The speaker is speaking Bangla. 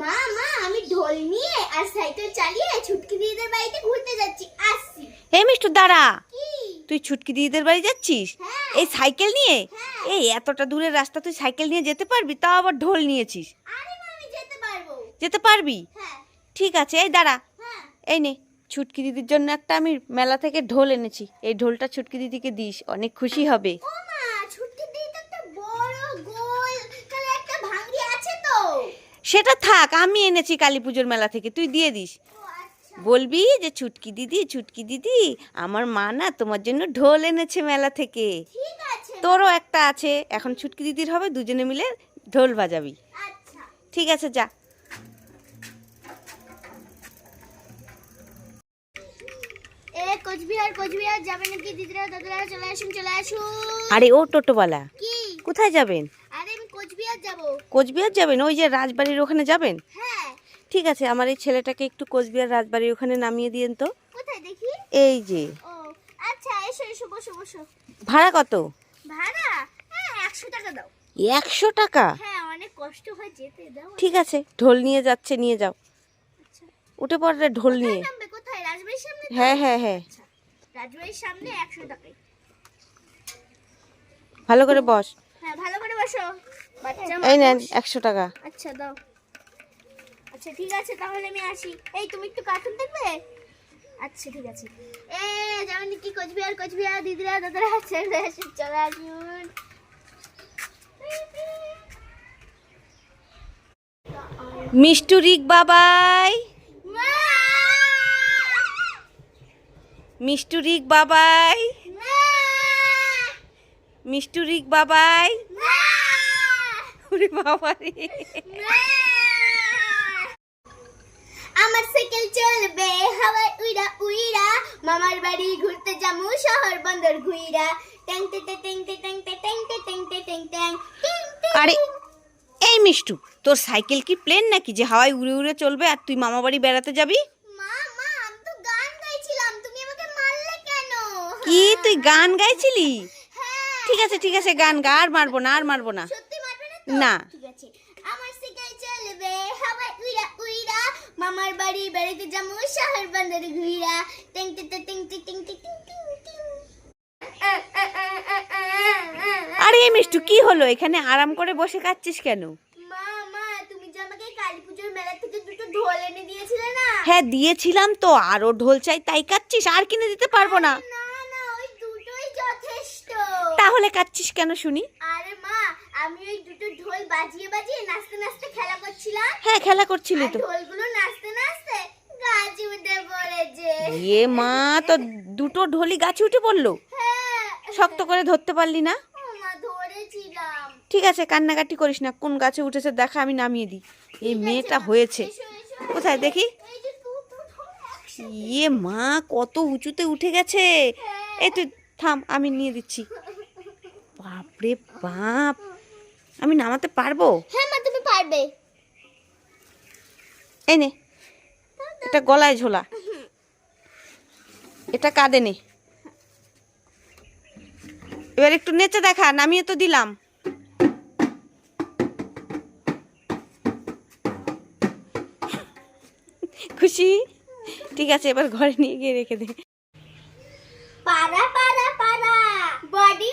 মা মা আমি ঢোল নিয়ে আর সাইকেল চালিয়ে ছুটকি দিদিদের বাড়িতে ঘুরতে যাচ্ছি আসছি। হে মিষ্টু দাঁড়া। তুই ছুটকি দিদিদের বাড়ি যাচ্ছিস? হ্যাঁ। এই সাইকেল নিয়ে? হ্যাঁ। এই এতটা দূরের রাস্তা তুই সাইকেল নিয়ে যেতে পারবি? তাও আবার ঢোল নিয়েছিস। যেতে পারবি। হ্যাঁ। ঠিক আছে এই দাঁড়া। এই নে ছুটকি দিদির জন্য একটা আমি মেলা থেকে ঢোল এনেছি। এই ঢোলটা ছুটকি দিদিকে দিস অনেক খুশি হবে ও মা ছুটকি দিদি তো একটা বড় গোল কালে একটা ভাঙড়ি আছে তো সেটা থাক আমি এনেছি কালী পুজোর মেলা থেকে তুই দিয়ে দিস। আচ্ছা। বলবি যে ছুটকি দিদি ছুটকি দিদি আমার মা না তোমার জন্য ঢোল এনেছে মেলা থেকে। তোরও একটা আছে এখন ছুটকি দিদির হবে দুজনে মিলে ঢোল বাজাবি। আচ্ছা। ঠিক আছে যা। আরে ও টোটোওয়ালা। কোথায় যাবেন? কোচবিহার যাব। কোচবিহার যাবেন? ওই যে রাজবাড়ির ওখানে যাবেন? হ্যাঁ। ঠিক আছে আমার এই ছেলেটাকে একটু কোচবিহার রাজবাড়ির ওখানে নামিয়ে দিয়েন তো। কোথায় দেখি? এই যে। ও আচ্ছা এসো এসো বসো বসো। ভাড়া কত? ভাড়া? হ্যাঁ একশো টাকা দাও। একশো টাকা? হ্যাঁ অনেক কষ্ট হয় যেতে দাও। ঠিক আছে ঢোল নিয়ে যাচ্ছে নিয়ে যাও। আচ্ছা। উঠে পড়ে ঢোল নিয়ে। কোথায়? রাজবাড়ির সামনে হ্যাঁ হ্যাঁ হ্যাঁ। আচ্ছা রাজবাড়ির সামনে ভালো করে বস। হ্যাঁ ভালো করে বসো। বাচ্চা এই নেন মানুষ। একশো টাকা। আচ্ছা দাও। আচ্ছা ঠিক আছে তাহলে আমি আসি। এই তুমি একটু কার্টুন দেখবে? আচ্ছা ঠিক আছে। এ যেমন কি কোচবিহার কোচবিহার দিদিরা দাদারা আসুন চলে আসুন। মিষ্টু রিক বাবাই! মিষ্টু রিক বাবাই। মা! মিষ্টু রিক বাবাই ওরে বাবা রে আমার সাইকেল চলবে হাওয়ায় উইরা উইরা মামার বাড়ি ঘুরতে যামু শহর বন্দর ঘুইরা ট্যাং টে টে ট্যাং টে ট্যাং টে ট্যাং টে ট্যাং টে ট্যাং ট্যাং টিং টিং আরে এই মিষ্টু তোর সাইকেল কি প্লেন নাকি যে হাওয়ায় উড়ে উড়ে চলবে আর তুই মামা বাড়ি বেড়াতে যাবি মা মা আমি তো গান গাইছিলাম তুমি আমাকে মারলে কেন কি তুই গান গাইছিলি হ্যাঁ ঠিক আছে ঠিক আছে গান গা আর মারবো না আর মারবো না। না মামার বাড়ি বেড়াতে যাব শহর বন্দর ঘুইরা টিং টিং টিং টিং টিং টিং আরে মিষ্টু কি হলো? এখানে আরাম করে বসে কাচ্ছিস কেন? হ্যাঁ দিয়েছিলাম তো আরও ঢোল চাই তাই কাচ্ছিস আর কিনে দিতে পারব না তাহলে কাচ্ছিস কেন শুনি? আরে মা আমি ওই দুটো ঢোল বাজিয়ে বাজিয়ে নাচতে নাচতে খেলা করছিলাম। হ্যাঁ খেলা করছিলি তো। ঢোলগুলো নাচতে নাচতে গাছে উঠে পড়েছে। এ মা তো দুটো ঢোলি গাছে উঠে পড়ল? হ্যাঁ। শক্ত করে ধরতে পারলি না? ঠিক আছে কান্নাকাটি করিস না কোন গাছে উঠেছে দেখা আমি নামিয়ে দিই। এই মেয়েটা হয়েছে। কোথায় দেখি। ইয়ে মা কত উঁচুতে উঠে গেছে। এই তুই থাম আমি নিয়ে দিচ্ছি। বাপরে বাপ আমি নামাতে পারব? হ্যাঁ মা তুমি পারবে। এই নে এটা গলায় ঝোলা। এটা কাঁদে নে। এবার একটু নেচে দেখা নামিয়ে তো দিলাম। খুশি? ঠিক আছে এবার ঘরে নিয়ে গিয়ে রেখে দে। পারা बड़ी